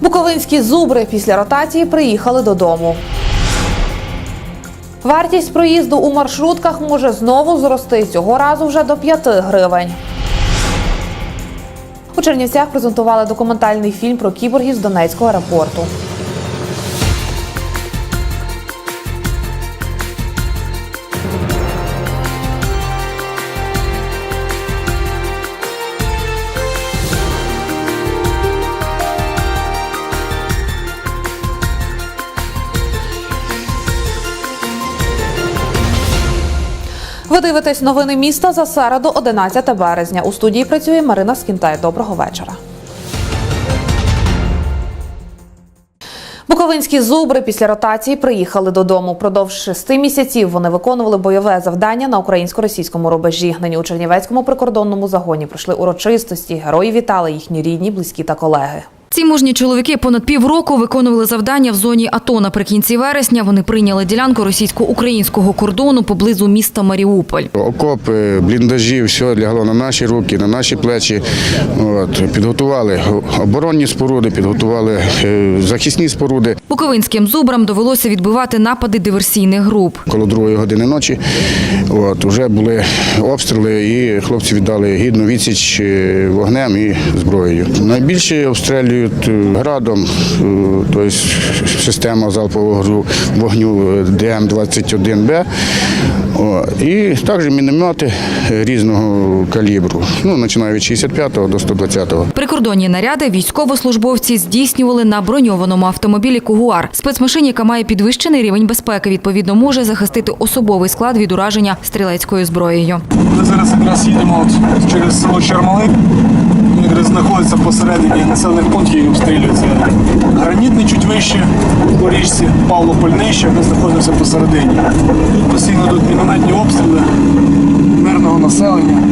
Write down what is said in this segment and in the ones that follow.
Буковинські зубри після ротації приїхали додому. Вартість проїзду у маршрутках може знову зрости цього разу вже до 5 гривень. У Чернівцях презентували документальний фільм про кіборгів з Донецького аеропорту. Ви дивитесь новини міста за середу, 11 березня. У студії працює Марина Скінтай. Доброго вечора. Буковинські зубри після ротації приїхали додому. Продовж шести місяців вони виконували бойове завдання на українсько-російському рубежі. Нині у Чернівецькому прикордонному загоні пройшли урочистості. Герої вітали їхні рідні, близькі та колеги. Ці мужні чоловіки понад півроку виконували завдання в зоні АТО. Наприкінці вересня вони прийняли ділянку російсько-українського кордону поблизу міста Маріуполь. Окопи, бліндажі, все лягло на наші руки, на наші плечі. От, підготували оборонні споруди, підготували е, захисні споруди. Буковинським зубрам довелося відбивати напади диверсійних груп. Коло другої години ночі от, вже були обстріли, і хлопці віддали гідну відсіч е, вогнем і зброєю. Найбільше обстрілюють е, градом, тобто система залпового вогню е, ДМ-21Б. І також міномети різного калібру, ну, починаю від 65 до 120. Прикордонні наряди військовослужбовці здійснювали на броньованому автомобілі Кугуар. Спецмашині, яка має підвищений рівень безпеки, відповідно може захистити особовий склад від ураження стрілецькою зброєю. Ми зараз якраз їдемо через село Чермалик. Він якраз знаходиться посередині населених пунктів і обстрілюється. Гранітний чуть вище по річці, Павлополь нижче, ми знаходимося посередині. Тут постійно йдуть мінометні обстріли мирного населення.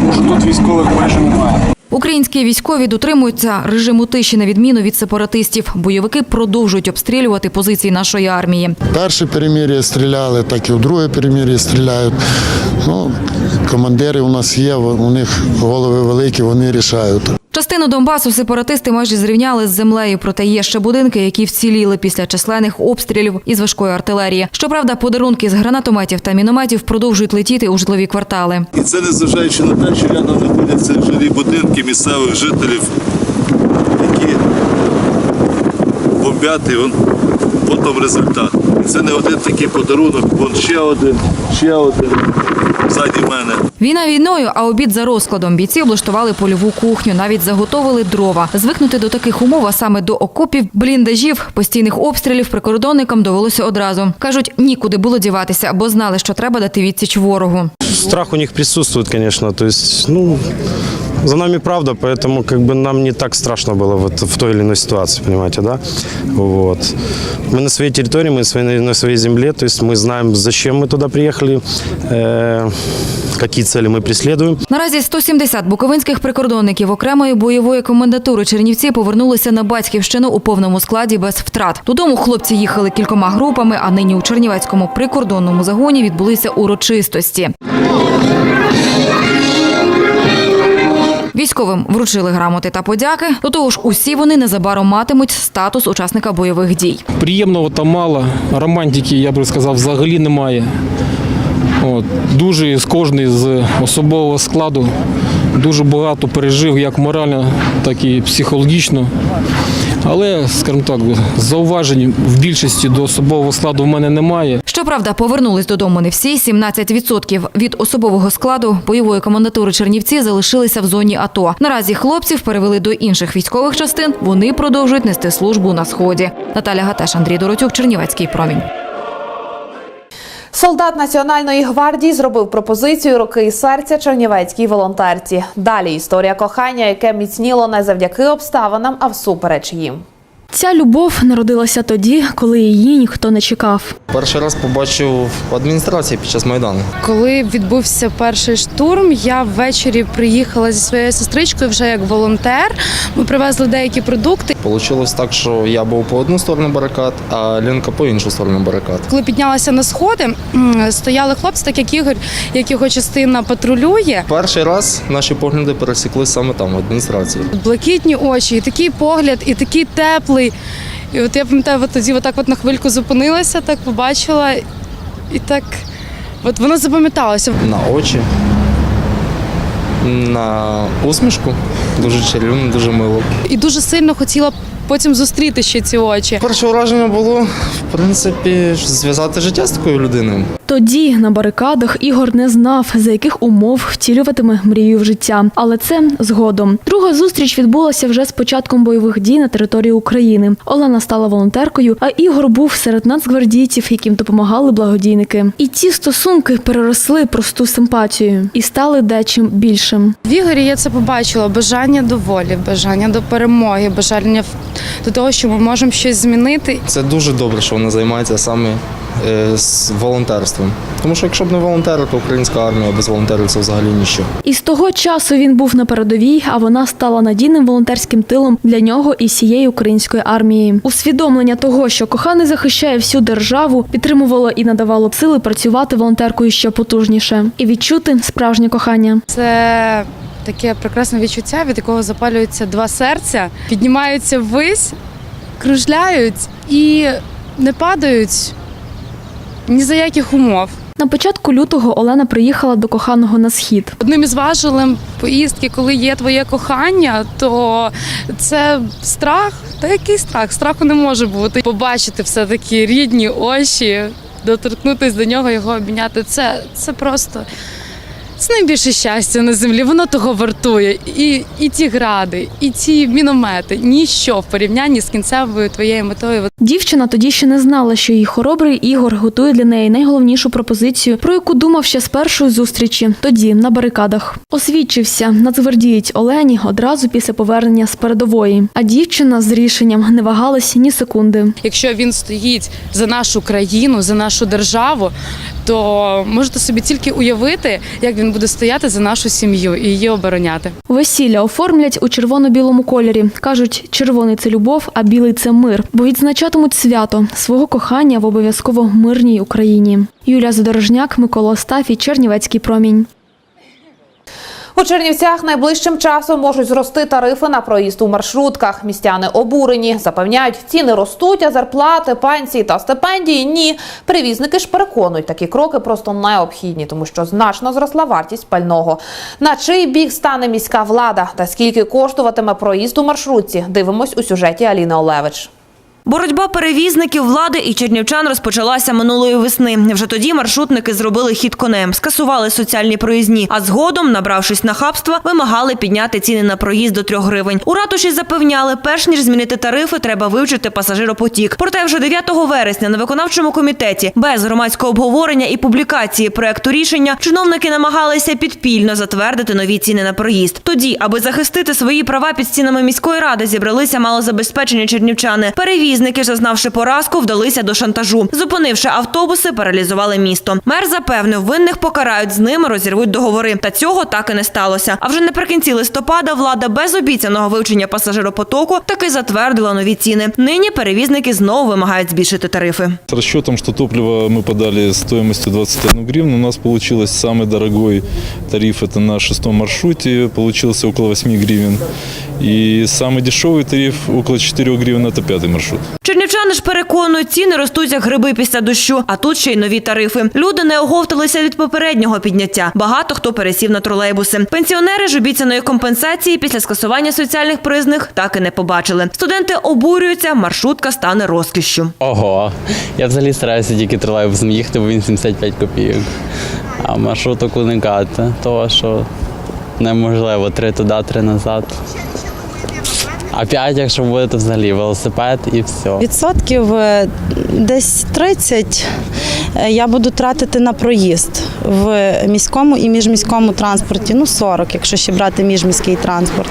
Тому що тут військових майже немає. Українські військові дотримуються режиму тиші на відміну від сепаратистів. Бойовики продовжують обстрілювати позиції нашої армії. Перше перемір'я стріляли, так і в друге перемір'я стріляють. Ну, командири у нас є, у них голови великі, вони рішають. Частину Донбасу сепаратисти майже зрівняли з землею, проте є ще будинки, які вціліли після численних обстрілів із важкої артилерії. Щоправда, подарунки з гранатометів та мінометів продовжують летіти у житлові квартали. І це незважаючи на те, що рядом знаходяться жилі будинки місцевих жителів, які вон, потім результат. І це не один такий подарунок, вон ще один, ще один ззаді мене. Війна війною, а обід за розкладом. Бійці облаштували польову кухню, навіть заготовили дрова. Звикнути до таких умов, а саме до окопів, бліндажів, постійних обстрілів прикордонникам довелося одразу. Кажуть, нікуди було діватися, бо знали, що треба дати відсіч ворогу. страх у них присутствует, конечно. То есть, ну, за нами правда, поэтому как бы нам не так страшно было вот в той или иной ситуации, понимаете, да? Вот. Мы на своей территории, мы своей- на своей земле, то есть мы знаем, зачем мы туда приехали, э, какие цели мы преследуем. Наразі 170 буковинських прикордонників окремої бойової комендатури Чернівці повернулися на батьківщину у повному складі без втрат. Додому хлопці їхали кількома групами, а нині у Чернівецькому прикордонному загоні відбулися урочистості. Військовим вручили грамоти та подяки. До того ж, усі вони незабаром матимуть статус учасника бойових дій. Приємного там мало, романтики, я би сказав, взагалі немає. От, дуже з кожний з особового складу дуже багато пережив як морально, так і психологічно. Але, скажімо так, зауважень в більшості до особового складу в мене немає. Щоправда, повернулись додому не всі. 17% від особового складу бойової комендатури Чернівці залишилися в зоні АТО. Наразі хлопців перевели до інших військових частин. Вони продовжують нести службу на сході. Наталя Гатеш, Андрій Доротюк, Чернівецький промінь. Солдат Національної гвардії зробив пропозицію руки і серця чернівецькій волонтерці. Далі історія кохання, яке міцніло не завдяки обставинам, а всупереч їм. Ця любов народилася тоді, коли її ніхто не чекав. Перший раз побачив в адміністрації під час Майдану. Коли відбувся перший штурм, я ввечері приїхала зі своєю сестричкою вже як волонтер. Ми привезли деякі продукти. Получилось так, що я був по одну сторону барикад, а Лінка по іншу сторону барикад. Коли піднялася на сходи, стояли хлопці, так як Ігор, як його частина патрулює. Перший раз наші погляди пересіклися саме там, в адміністрації. Блакитні очі, і такий погляд, і такий теплий. І от я пам'ятаю, от тоді отак от на хвильку зупинилася, так побачила, і так от воно запам'яталося. На очі, на усмішку. Дуже чарівно, дуже мило. І дуже сильно хотіла потім зустріти ще ці очі. Перше враження було, в принципі, зв'язати життя з такою людиною. Тоді на барикадах Ігор не знав, за яких умов втілюватиме мрію в життя. Але це згодом. Друга зустріч відбулася вже з початком бойових дій на території України. Олена стала волонтеркою, а Ігор був серед нацгвардійців, яким допомагали благодійники. І ці стосунки переросли просту симпатію і стали дечим більшим. В Ігорі я це побачила: бажання до волі, бажання до перемоги, бажання в- до того, що ми можемо щось змінити. Це дуже добре, що вона займається саме е, з волонтерством. Тому що якщо б не волонтери, то українська армія без волонтерів це взагалі ніщо. І з того часу він був на передовій, а вона стала надійним волонтерським тилом для нього і всієї української армії. Усвідомлення того, що коханий захищає всю державу, підтримувало і надавало сили працювати волонтеркою ще потужніше і відчути справжнє кохання. Це таке прекрасне відчуття, від якого запалюються два серця, піднімаються ввись, кружляють і не падають ні за яких умов. На початку лютого Олена приїхала до коханого на схід. Одним із важелем поїздки, коли є твоє кохання, то це страх. Та який страх? Страху не може бути. Побачити все-таки рідні очі, доторкнутися до нього, його обійняти. Це, це просто це найбільше щастя на землі. Воно того вартує. І, і ті гради, і ці міномети. Ніщо в порівнянні з кінцевою твоєю метою. Дівчина тоді ще не знала, що її хоробрий Ігор готує для неї найголовнішу пропозицію, про яку думав ще з першої зустрічі, тоді на барикадах. Освідчився нацгвардієць Олені одразу після повернення з передової. А дівчина з рішенням не вагалась ні секунди. Якщо він стоїть за нашу країну, за нашу державу, то можете собі тільки уявити, як він буде стояти за нашу сім'ю і її обороняти. Весілля оформлять у червоно-білому кольорі. кажуть, червоний це любов, а білий це мир, бо відзначатимуть свято свого кохання в обов'язково мирній Україні. Юлія Задорожняк, Микола Остафій, Чернівецький промінь. У Чернівцях найближчим часом можуть зрости тарифи на проїзд у маршрутках. Містяни обурені, запевняють, ціни ростуть, а зарплати, пенсії та стипендії ні. Перевізники ж переконують, такі кроки просто необхідні, тому що значно зросла вартість пального. На чий бік стане міська влада та скільки коштуватиме проїзд у маршрутці? Дивимось у сюжеті Аліни Олевич. Боротьба перевізників, влади і чернівчан розпочалася минулої весни. Вже тоді маршрутники зробили хід конем, скасували соціальні проїзні, а згодом, набравшись нахабства, вимагали підняти ціни на проїзд до трьох гривень. У ратуші запевняли, перш ніж змінити тарифи, треба вивчити пасажиропотік. Проте вже 9 вересня на виконавчому комітеті без громадського обговорення і публікації проекту рішення чиновники намагалися підпільно затвердити нові ціни на проїзд. Тоді, аби захистити свої права під стінами міської ради, зібралися малозабезпечені чернівчани Перевізники, зазнавши поразку, вдалися до шантажу. Зупинивши автобуси, паралізували місто. Мер запевнив, винних покарають з ними, розірвуть договори. Та цього так і не сталося. А вже наприкінці листопада влада без обіцяного вивчення пасажиропотоку таки затвердила нові ціни. Нині перевізники знову вимагають збільшити тарифи. С расчетом, что топливо мы подали стоимостью 21 гривну, у нас получилось самый дорогой тариф, это на шестом маршруте, получился около 8 гривен. И самый дешевый тариф около 4 гривен, это пятый маршрут. Чернівчани ж переконують, ціни ростуть як гриби після дощу, а тут ще й нові тарифи. Люди не оговталися від попереднього підняття. Багато хто пересів на тролейбуси. Пенсіонери ж обіцяної компенсації після скасування соціальних призних так і не побачили. Студенти обурюються, маршрутка стане розкішшю. Ого, я взагалі стараюся тільки тролейбусом їхати, бо він 75 копійок. А маршруток уникати, того що неможливо три туди, три назад. А п'ять, якщо буде, то взагалі велосипед і все. Відсотків е, десь 30 е, я буду тратити на проїзд в міському і міжміському транспорті. Ну 40, якщо ще брати міжміський транспорт.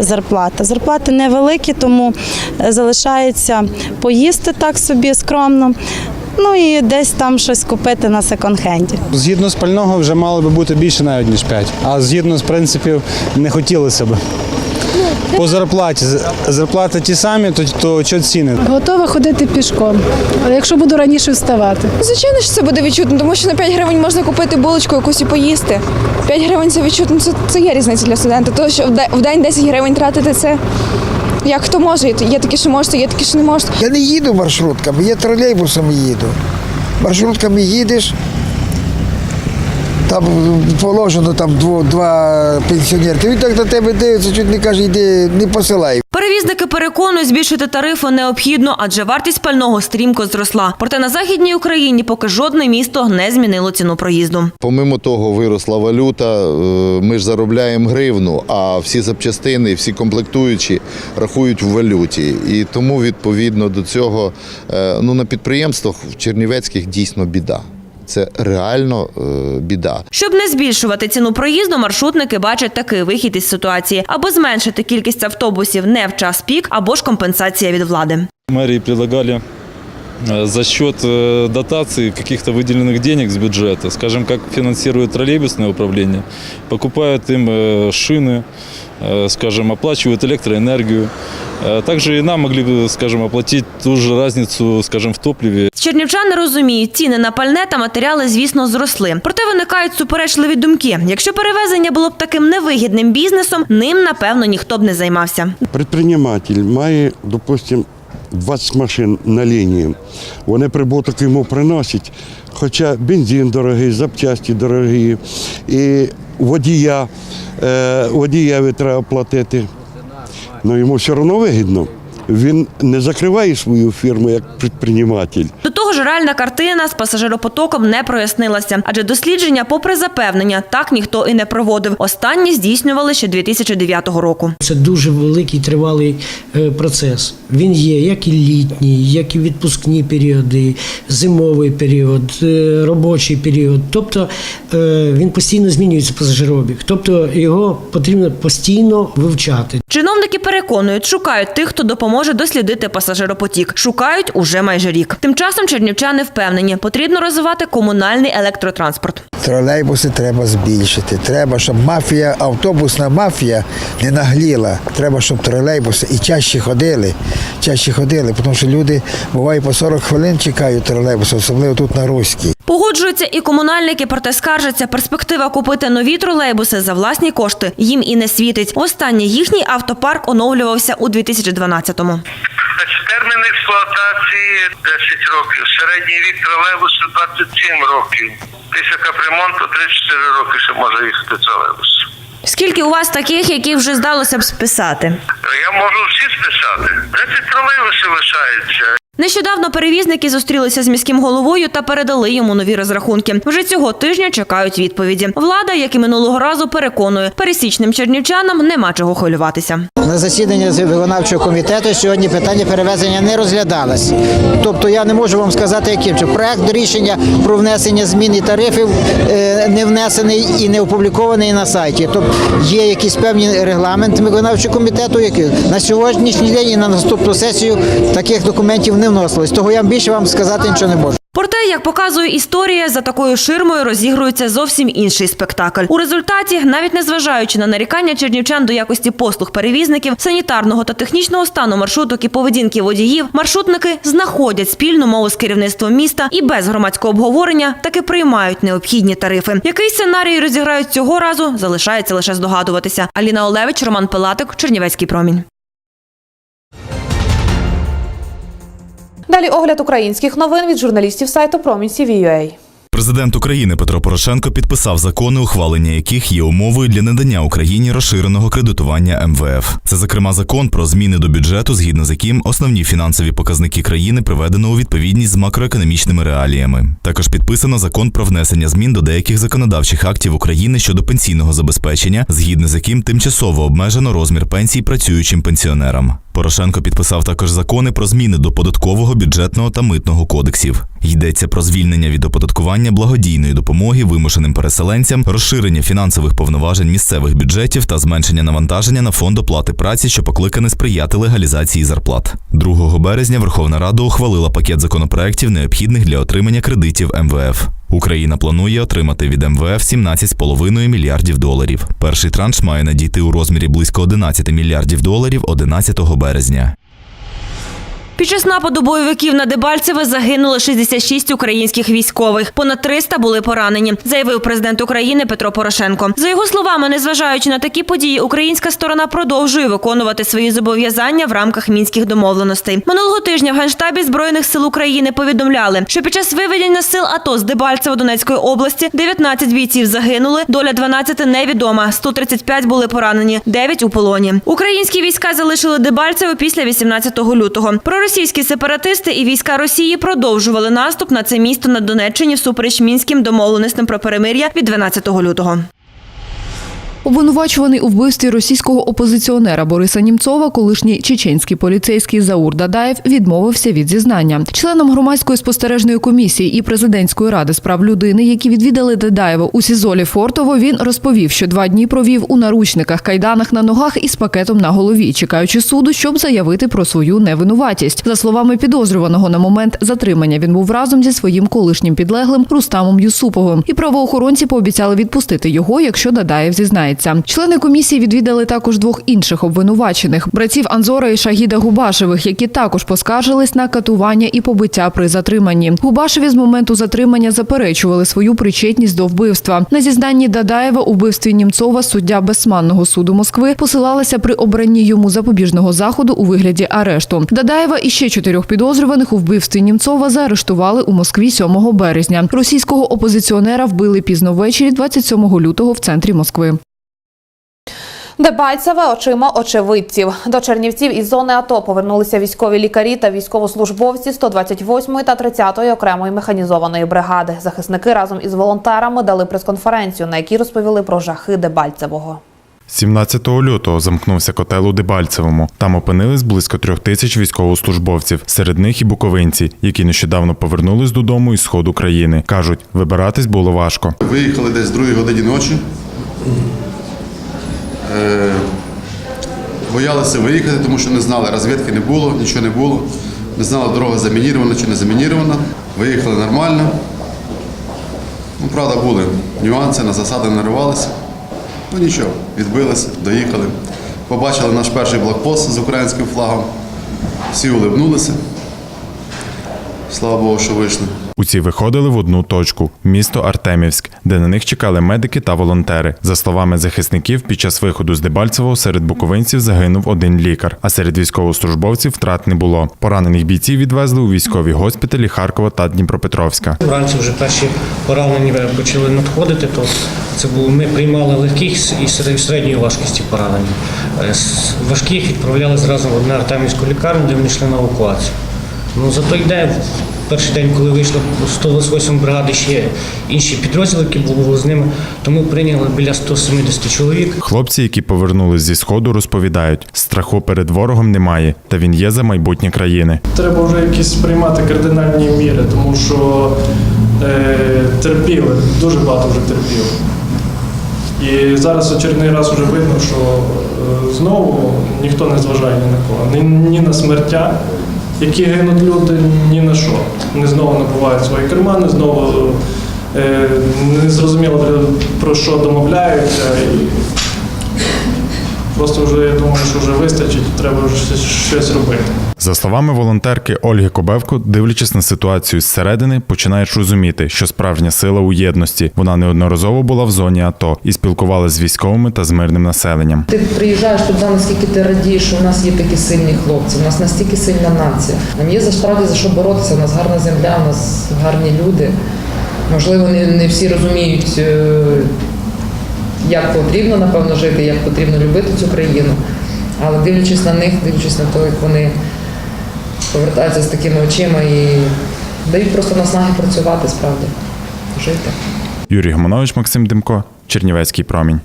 Зарплата. Зарплати невеликі, тому е, залишається поїсти так собі скромно. Ну і десь там щось купити на секонд-хенді. Згідно з пального вже мало би бути більше навіть ніж 5. А згідно з принципів не хотілося б. По зарплаті. Зарплати ті самі, то, то що ціни? Готова ходити пішком, але якщо буду раніше вставати. Звичайно ж це буде відчутно, тому що на 5 гривень можна купити булочку якусь і поїсти. 5 гривень це відчутно, це, це є різниця для студента. Тому що в день 10 гривень тратити це як хто може. Є такі, що можуть, є такі, що не можуть. Я не їду маршрутками, я тролейбусом їду. Маршрутками їдеш, там положено там дво- два пенсіонери. Він так на тебе дивиться, чуть не каже, йди, не посилай. Перевізники переконують, збільшити тарифи необхідно, адже вартість пального стрімко зросла. Проте на західній Україні поки жодне місто не змінило ціну проїзду. Помимо того, виросла валюта. е, Ми ж заробляємо гривну, а всі запчастини, всі комплектуючі рахують в валюті. І тому відповідно до цього е, ну, на підприємствах в Чернівецьких дійсно біда. Це реально е, біда. Щоб не збільшувати ціну проїзду, маршрутники бачать такий вихід із ситуації або зменшити кількість автобусів не в час пік, або ж компенсація від влади. Мэрии предлагали э, за счет э, дотации каких-то выделенных денег с бюджета, скажем, как финансирует троллейбусное управление, покупают им э, шины, э, скажем, оплачивают электроэнергию. Э, Также и нам могли бы, скажем, оплатить ту же разницу, скажем, в топливе. Чернівчани розуміють, ціни на пальне та матеріали, звісно, зросли. Проте виникають суперечливі думки. Якщо перевезення було б таким невигідним бізнесом, ним напевно ніхто б не займався. Предприниматель має, допустим, 20 машин на лінії. Вони прибуток йому приносять, хоча бензин дорогий, запчасті дорогі, і водія, е, водієві треба платити. Ну йому все одно вигідно. Він не закриває свою фірму як предприниматель. Ж, реальна картина з пасажиропотоком не прояснилася, адже дослідження, попри запевнення, так ніхто і не проводив. Останні здійснювали ще 2009 року. Це дуже великий тривалий е, процес. Він є як і літній, як і відпускні періоди, зимовий період, е, робочий період. Тобто е, він постійно змінюється пасажиробіг. Тобто його потрібно постійно вивчати. Чиновники переконують, шукають тих, хто допоможе дослідити пасажиропотік. Шукають уже майже рік. Тим часом чернівчани впевнені, потрібно розвивати комунальний електротранспорт. Тролейбуси треба збільшити. Треба, щоб мафія, автобусна мафія не нагліла. Треба, щоб тролейбуси і чаще ходили. Чаще ходили, тому що люди буває по 40 хвилин чекають тролейбуси, особливо тут на Руській. Погоджуються і комунальники, проте скаржаться, перспектива купити нові тролейбуси за власні кошти їм і не світить. Востаннє їхній автопарк оновлювався у 2012-му. Термін експлуатації 10 років. Середній вік тролейбусу 27 років. Після капремонту 3-4 роки ще може їхати тролейбус. Скільки у вас таких, які вже здалося б списати? Я можу всі списати. 10 тролейбусів лишається. Нещодавно перевізники зустрілися з міським головою та передали йому нові розрахунки. Вже цього тижня чекають відповіді. Влада, як і минулого разу, переконує, пересічним чернівчанам нема чого хвилюватися. На засіданні з виконавчого комітету сьогодні питання перевезення не розглядалось. Тобто я не можу вам сказати, яким чином. Проект рішення про внесення змін і тарифів е, не внесений і не опублікований на сайті. Тобто є якісь певні регламенти виконавчого комітету, які на сьогоднішній день і на наступну сесію таких документів не вносилось. Того я більше вам сказати нічого не можу. Проте, як показує історія, за такою ширмою розігрується зовсім інший спектакль. У результаті, навіть незважаючи на нарікання чернівчан до якості послуг перевізників, санітарного та технічного стану маршруток і поведінки водіїв, маршрутники знаходять спільну мову з керівництвом міста і без громадського обговорення таки приймають необхідні тарифи. Який сценарій розіграють цього разу, залишається лише здогадуватися. Аліна Олевич, Роман Пилатик, Чернівецький промінь. Далі огляд українських новин від журналістів сайту Промінь Президент України Петро Порошенко підписав закони, ухвалення яких є умовою для надання Україні розширеного кредитування МВФ. Це, зокрема, закон про зміни до бюджету, згідно з яким основні фінансові показники країни приведено у відповідність з макроекономічними реаліями. Також підписано закон про внесення змін до деяких законодавчих актів України щодо пенсійного забезпечення, згідно з яким тимчасово обмежено розмір пенсій працюючим пенсіонерам. Порошенко підписав також закони про зміни до податкового, бюджетного та митного кодексів. Йдеться про звільнення від оподаткування благодійної допомоги вимушеним переселенцям, розширення фінансових повноважень місцевих бюджетів та зменшення навантаження на фонд оплати праці, що покликане сприяти легалізації зарплат. 2 березня Верховна Рада ухвалила пакет законопроєктів, необхідних для отримання кредитів МВФ. Україна планує отримати від МВФ 17,5 мільярдів доларів. Перший транш має надійти у розмірі близько 11 мільярдів доларів 11 березня. Під час нападу бойовиків на Дебальцеве загинули 66 українських військових. Понад 300 були поранені, заявив президент України Петро Порошенко. За його словами, незважаючи на такі події, українська сторона продовжує виконувати свої зобов'язання в рамках мінських домовленостей. Минулого тижня в генштабі збройних сил України повідомляли, що під час виведення сил АТО з Дебальцева Донецької області 19 бійців загинули, доля 12 невідома. 135 були поранені, 9 у полоні. Українські війська залишили Дебальцево після 18 лютого. Проросійські сепаратисти і війська Росії продовжували наступ на це місто на Донеччині всупереч мінським домовленостям про перемир'я від 12 лютого. Обвинувачуваний у вбивстві російського опозиціонера Бориса Німцова, колишній чеченський поліцейський Заур Дадаєв відмовився від зізнання. Членам громадської спостережної комісії і президентської ради з прав людини, які відвідали Дадаєва у Сізолі Фортово, він розповів, що два дні провів у наручниках, кайданах на ногах і з пакетом на голові, чекаючи суду, щоб заявити про свою невинуватість. За словами підозрюваного на момент затримання, він був разом зі своїм колишнім підлеглим Рустамом Юсуповим. І правоохоронці пообіцяли відпустити його, якщо Дадаєв зізнається. Члени комісії відвідали також двох інших обвинувачених братів Анзора і Шагіда Губашевих, які також поскаржились на катування і побиття при затриманні. Губашеві з моменту затримання заперечували свою причетність до вбивства. На зізнанні Дадаєва у вбивстві Німцова суддя Безсманного суду Москви посилалася при обранні йому запобіжного заходу у вигляді арешту. Дадаєва і ще чотирьох підозрюваних у вбивстві Німцова заарештували у Москві 7 березня. Російського опозиціонера вбили пізно ввечері 27 лютого в центрі Москви. Дебальцеве очима очевидців. До Чернівців із зони АТО повернулися військові лікарі та військовослужбовці 128-ї та 30-ї окремої механізованої бригади. Захисники разом із волонтерами дали прес-конференцію, на якій розповіли про жахи Дебальцевого. 17 лютого замкнувся котел у Дебальцевому. Там опинились близько трьох тисяч військовослужбовців, серед них і буковинці, які нещодавно повернулись додому із сходу країни. кажуть, вибиратись було важко. Виїхали десь другій годині ночі. Е, Боялися виїхати, тому що не знали, розвідки не було, нічого не було. Не знали, дорога замінірована чи не замінірована. Виїхали нормально. Ну, правда, були нюанси, на засади наривалися. Ну нічого, відбилися, доїхали. Побачили наш перший блокпост з українським флагом. Всі улибнулися. Слава Богу, що вийшли. Усі виходили в одну точку місто Артемівськ, де на них чекали медики та волонтери. За словами захисників, під час виходу з Дебальцевого серед буковинців загинув один лікар, а серед військовослужбовців втрат не було. Поранених бійців відвезли у військові госпіталі Харкова та Дніпропетровська. Вранці вже перші поранені почали надходити, то це було, ми приймали легких і середньої важкості поранені. Е, Важких відправляли зразу в одну артемівську лікарню, де вони йшли на евакуацію. Ну, за той день, перший день, коли вийшло 128 бригади, ще інші підрозділи, які були з ними, то ми прийняли біля 170 чоловік. Хлопці, які повернулись зі сходу, розповідають, страху перед ворогом немає, та він є за майбутнє країни. Треба вже якісь приймати кардинальні міри, тому що е, терпіли, дуже багато вже терпіли. І зараз очередний раз вже видно, що е, знову ніхто не зважає ні на кого. Ні, ні на смертя, які гинуть люди, ні на що. Вони знову набувають свої кармани, знову е, не зрозуміло про що домовляються. І просто вже я думаю, що вже вистачить, треба вже щось- робити. За словами волонтерки Ольги Кобевко, дивлячись на ситуацію зсередини, починаєш розуміти, що справжня сила у єдності. Вона неодноразово була в зоні АТО і спілкувалася з військовими та з мирним населенням. Ти приїжджаєш туди, наскільки ти радієш, що у нас є такі сильні хлопці, у нас настільки сильна нація. Нам є за справді за що боротися, у нас гарна земля, у нас гарні люди. Можливо, не, не всі розуміють, е, як потрібно, напевно, жити, як потрібно любити цю країну. Але дивлячись на них, дивлячись на те, як вони повертаються з такими очима і дають просто наснаги працювати справді, жити. Юрій Гомонович, Максим Демко, Чернівецький промінь.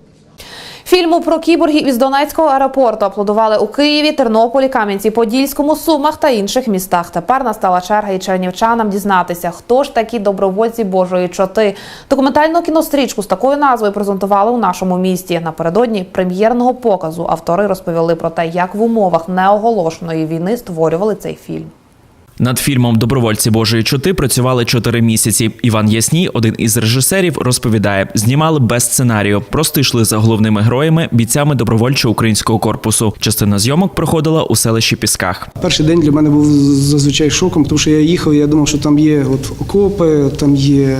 Фільму про кіборгів із Донецького аеропорту аплодували у Києві, Тернополі, Кам'янці-Подільському, Сумах та інших містах. Тепер настала черга і чернівчанам дізнатися, хто ж такі добровольці Божої чоти. Документальну кінострічку з такою назвою презентували у нашому місті. Напередодні прем'єрного показу автори розповіли про те, як в умовах неоголошеної війни створювали цей фільм. Над фільмом Добровольці Божої чоти працювали чотири місяці. Іван Ясній, один із режисерів, розповідає: знімали без сценарію, просто йшли за головними героями, бійцями добровольчого українського корпусу. Частина зйомок проходила у селищі Пісках. Перший день для мене був зазвичай шоком, тому що я їхав, я думав, що там є от окопи, там є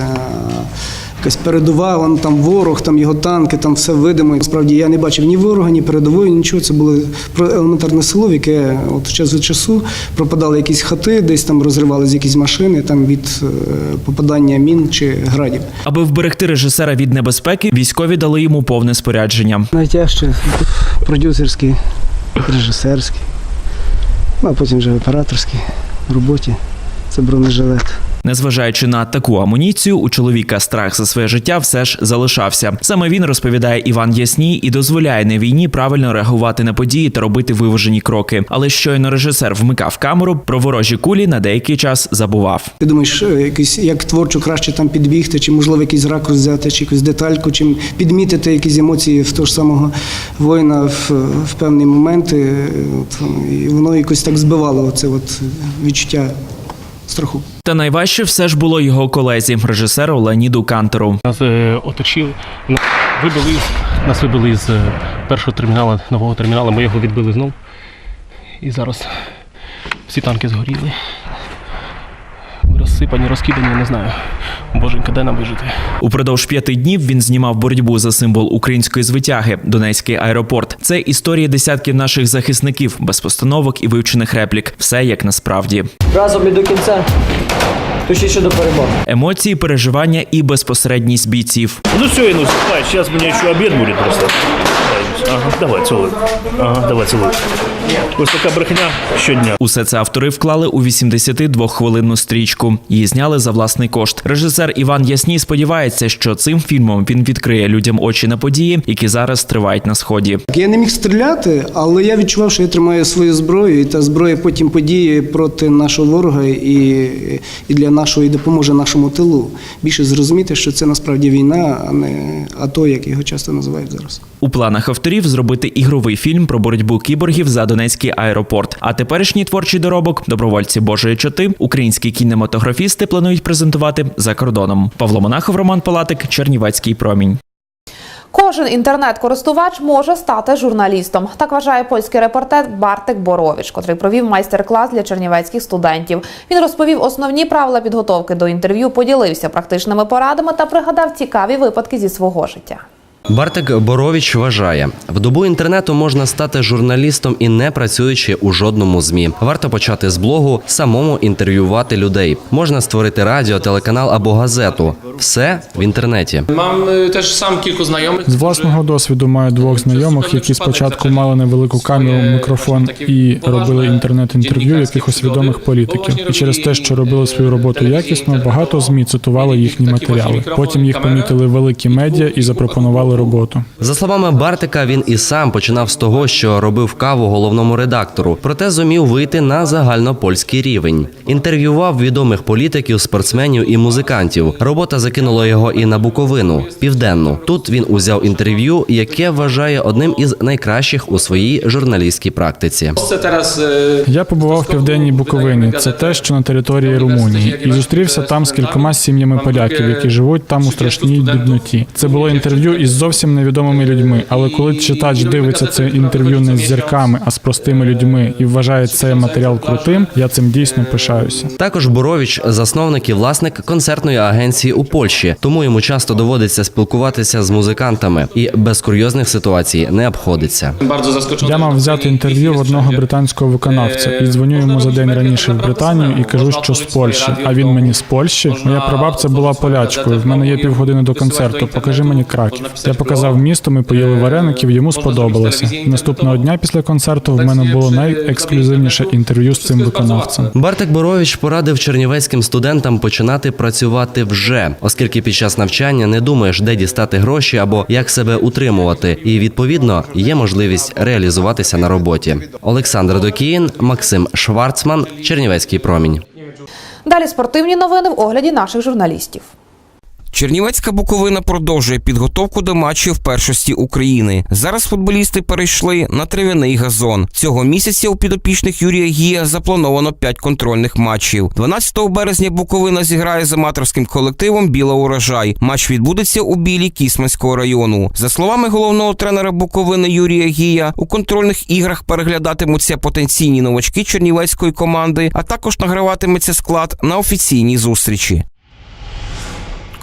якась передова, вон там ворог, там його танки, там все видимо. Насправді я не бачив ні ворога, ні передової, нічого. Це було про елементарне село, в яке от час від часу пропадали якісь хати, десь там розривались якісь машини там від е, попадання мін чи градів. Аби вберегти режисера від небезпеки, військові дали йому повне спорядження. Найтяжче продюсерський, режисерський, ну а потім вже операторський в роботі. Це бронежилет. Незважаючи на таку амуніцію, у чоловіка страх за своє життя все ж залишався. Саме він розповідає Іван Ясній і дозволяє на війні правильно реагувати на події та робити виважені кроки. Але щойно режисер вмикав камеру, про ворожі кулі на деякий час забував. Ти думаєш, якийсь як творчо краще там підбігти, чи можливо якийсь ракурс взяти, чи якусь детальку, чим підмітити якісь емоції в того ж самого воїна в, в певні моменти. От, і воно якось так збивало оце от відчуття страху. Та найважче все ж було його колезі, режисеру Леоніду Кантеру. Нас е, оточили, нас вибили, нас вибили е, першого терміналу, нового терміналу, ми його відбили знов. І зараз всі танки згоріли. Розсипані, розкидані, я не знаю. Боженька, де нам вижити? Упродовж п'яти днів він знімав боротьбу за символ української звитяги Донецький аеропорт. Це історії десятків наших захисників, без постановок і вивчених реплік. Все як насправді. Разом і до кінця, точніше до перемоги. Емоції, переживання і безпосередність бійців. Ну все, Инус, давай, сейчас у меня еще обед будет просто. Ага, давай, целуй. Ага, давай, целуй. Ось така брехня щодня. Усе це автори вклали у 82-хвилинну стрічку. Її зняли за власний кошт. Режисер Іван Ясній сподівається, що цим фільмом він відкриє людям очі на події, які зараз тривають на сході. Я не міг стріляти, але я відчував, що я тримаю свою зброю, і та зброя потім подіє проти нашого ворога і, і для нашого і допоможе нашому тилу. Більше зрозуміти, що це насправді війна, а не АТО, як його часто називають зараз. У планах авторів зробити ігровий фільм про боротьбу кіборгів за Донецький аеропорт. А теперішній творчий доробок добровольці Божої чоти українські кінематографісти планують презентувати за кордоном. Павло Монахов, Роман Палатик, Чернівецький промінь. Кожен інтернет-користувач може стати журналістом. Так вважає польський репортер Бартик Борович, котрий провів майстер-клас для чернівецьких студентів. Він розповів основні правила підготовки до інтерв'ю, поділився практичними порадами та пригадав цікаві випадки зі свого життя. Бартик Борович вважає, в добу інтернету можна стати журналістом і не працюючи у жодному змі. Варто почати з блогу, самому інтерв'ювати людей. Можна створити радіо, телеканал або газету. Все в інтернеті. Mam y, też sam kilku znajomych. З власного досвіду маю двох знайомих, які спочатку мали невелику камеру, мікрофон і робили інтернет-інтерв'ю якихось відомих політиків. І через те, що робили свою роботу якісно, багато змі цитували їхні матеріали. Потім їх помітили великі медіа і запропонували роботу. За словами Бартика, він і сам починав з того, що робив каву головному редактору, проте зумів вийти на загальнопольський рівень. Інтерв'ював відомих політиків, спортсменів і музикантів. Робота закинула його і на Буковину, південну. Тут він узяв інтерв'ю, яке вважає одним із найкращих у своїй журналістській практиці. Це teraz Я побував в південній Буковині. Це те, що на території Румунії, і зустрівся там з кількома сім'ями поляків, які живуть там у страшній бідноті. Це було інтерв'ю із зовсім невідомими людьми. Але коли читач дивиться це інтерв'ю не з зірками, а з простими людьми і вважає цей матеріал крутим, я цим дійсно пишаюся. Також Борович засновник і власник концертної агенції у Польщі, тому йому часто доводиться спілкуватися з музикантами і без курйозних ситуацій не обходиться. Я мав взяти інтерв'ю в одного британського виконавця і дзвоню йому за день раніше в Британію і кажу, що з Польщі. А він мені з Польщі. Моя прабабця була полячкою. В мене є півгодини до концерту. Покажи мені краків. Я показав місто, ми поїли вареників, йому сподобалося. Наступного дня після концерту в мене було найексклюзивніше інтерв'ю з цим виконавцем. Бартик Борович порадив чернівецьким студентам починати працювати вже, оскільки під час навчання не думаєш, де дістати гроші або як себе утримувати, і відповідно є можливість реалізуватися на роботі. Олександр Докіїн, Максим Шварцман, Чернівецький промінь. Далі спортивні новини в огляді наших журналістів. Чернівецька Буковина продовжує підготовку до матчів першості України. Зараз футболісти перейшли на трав'яний газон. Цього місяця у підопічних Юрія Гія заплановано 5 контрольних матчів. 12 березня Буковина зіграє з аматорським колективом Біла урожай. Матч відбудеться у білій Кісманського району. За словами головного тренера Буковини Юрія Гія, у контрольних іграх переглядатимуться потенційні новачки чернівецької команди, а також награватиметься склад на офіційній зустрічі.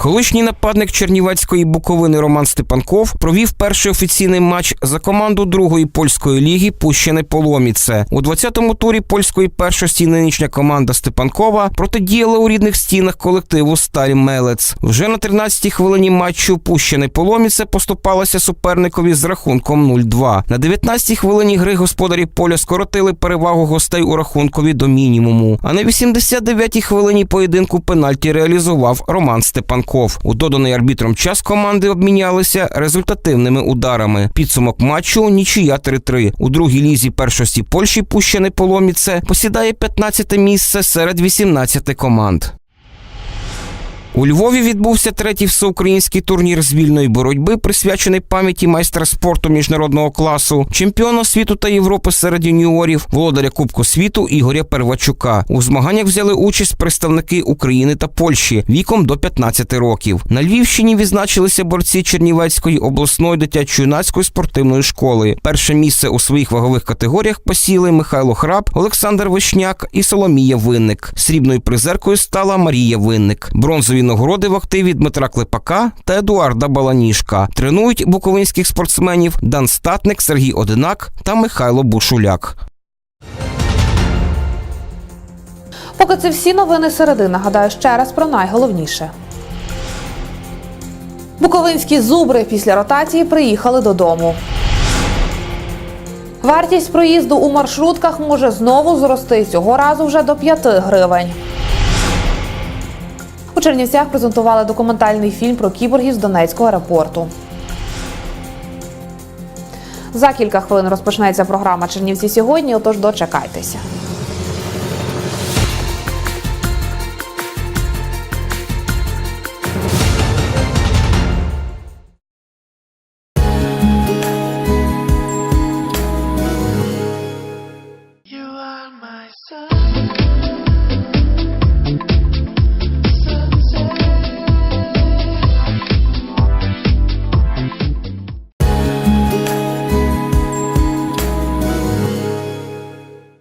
Колишній нападник Чернівецької Буковини Роман Степанков провів перший офіційний матч за команду другої польської ліги Пущене Поломіце. У 20-му турі польської першості нинішня команда Степанкова протидіяла у рідних стінах колективу Старі Мелец. Вже на 13-й хвилині матчу Пущене Поломіце поступалося суперникові з рахунком 0-2. На 19-й хвилині гри господарі поля скоротили перевагу гостей у рахункові до мінімуму. А на 89-й хвилині поєдинку пенальті реалізував Роман Степанков. У доданий арбітром час команди обмінялися результативними ударами. Підсумок матчу нічия 3-3. У другій лізі першості Польщі Пущене Поломіце посідає 15 місце серед 18 команд. У Львові відбувся третій всеукраїнський турнір з вільної боротьби, присвячений пам'яті майстра спорту міжнародного класу, чемпіона світу та Європи серед юніорів, володаря Кубку світу Ігоря Первачука. У змаганнях взяли участь представники України та Польщі віком до 15 років. На Львівщині відзначилися борці Чернівецької обласної дитячо-юнацької спортивної школи. Перше місце у своїх вагових категоріях посіли Михайло Храб, Олександр Вишняк і Соломія Винник. Срібною призеркою стала Марія Винник. Бронзові нагороди в активі Дмитра Клепака та Едуарда Баланішка. Тренують буковинських спортсменів Дан Статник, Сергій Одинак та Михайло Бушуляк. Поки це всі новини середи, нагадаю ще раз про найголовніше. Буковинські зубри після ротації приїхали додому. Вартість проїзду у маршрутках може знову зрости цього разу вже до 5 гривень. У Чернівцях презентували документальний фільм про кіборгів з Донецького аеропорту. За кілька хвилин розпочнеться програма Чернівці сьогодні, отож дочекайтеся.